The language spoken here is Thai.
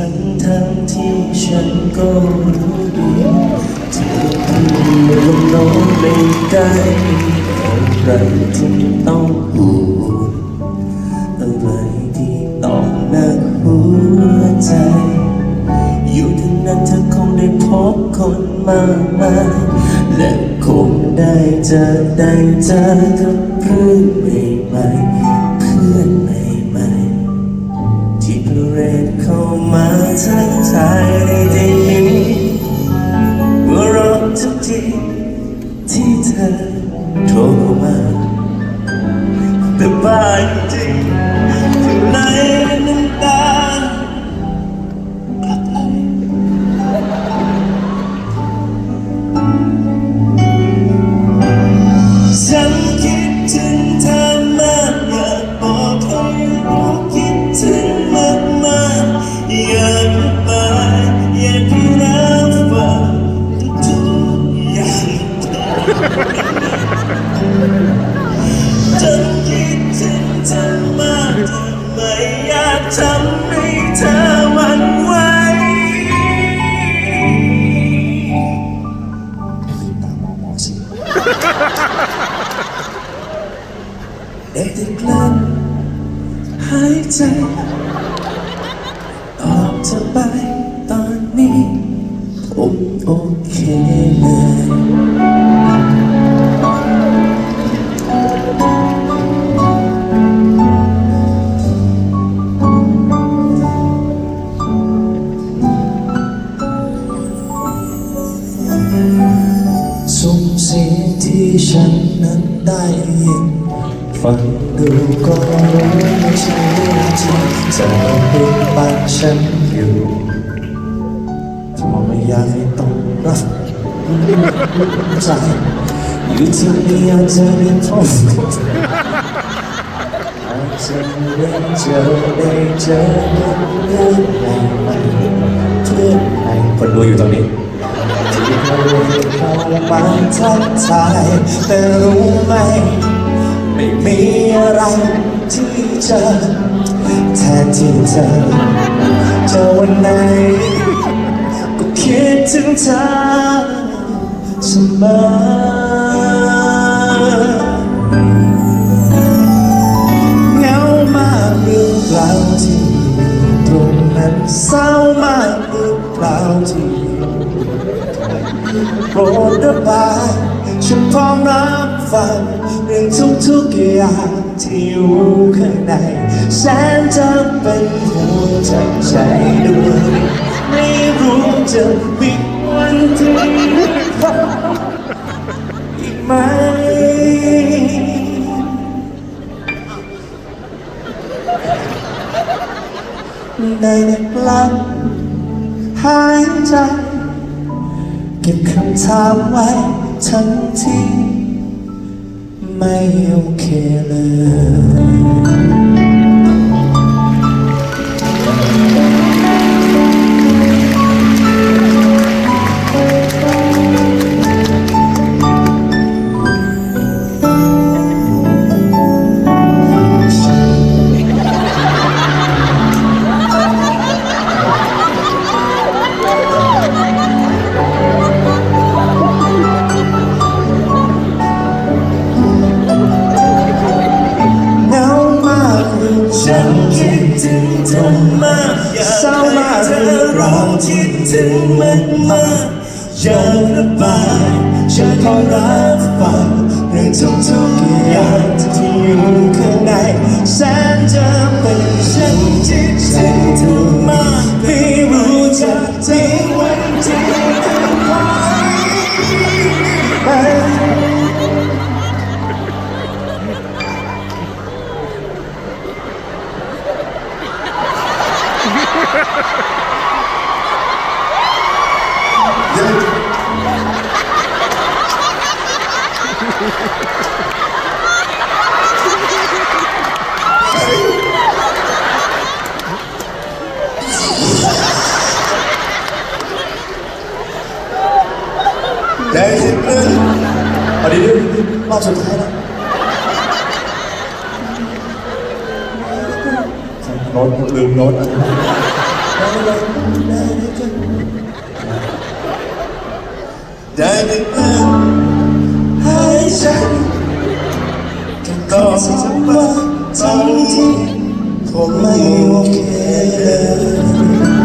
ทั้งทั้งที่ฉันก็รู้ดีเธอคือลมน้มไม่ได้อะไรที่ต้องห่วงอะไรที่ต้องหนักหัวใจ อยู่ที่นั้นเธอคงได้พบคนมากมายและคงได้เจอได้เจอกับเรื่องใหม่ๆ มาทักทายำให้เธอหวั่นไหวตามองมอสิได้แต่กลั้นหายใจออกจะไปตอนนี้ผมโอเคเลย ที่ฉันนั้นได้ยินฟังดูก็รู้ไม่ใช่เรื่องจริงจะปิดบังฉันอยู่ทำไมอยากให้ต้องรับใจอยู่ที่นี่อาจจะมีพบอาจจะได้เจอได้เจอเพื่อนใหม่ๆเพื่อนใหม่คนดูอยู่ตรงนี้ เคยเข้ามาทักทายแต่รู้ไหม ไม่มีอะไรที่จะแทนที่เธอเจอวันไหน ก็คิดถึงเธอเสมอ รดระบายฉันพร้อมรับฟังเรื่องทุกๆอย่างที่อยู่ข้างในแสนจะเป็นห่วงจใจด้วยไม่รู้จะมีวันที่พบอีกไหมได้แต่กลั้นหายใจ ก็บคำถามไว้ทั้งที่ไม่โอเคเลย ถึงมันมากอยากระบายฉันขอรับฟังเรื่องทุกๆอย่างที่อยู่ข้างในแสนจะ อบสุดท้ายแล้วโน้ตลืมโน้ตเราลงได้ด้วยกันได้แต่เพียงหายใจจะต้องสัมผัสใจที่ผมไม่โอเคเลย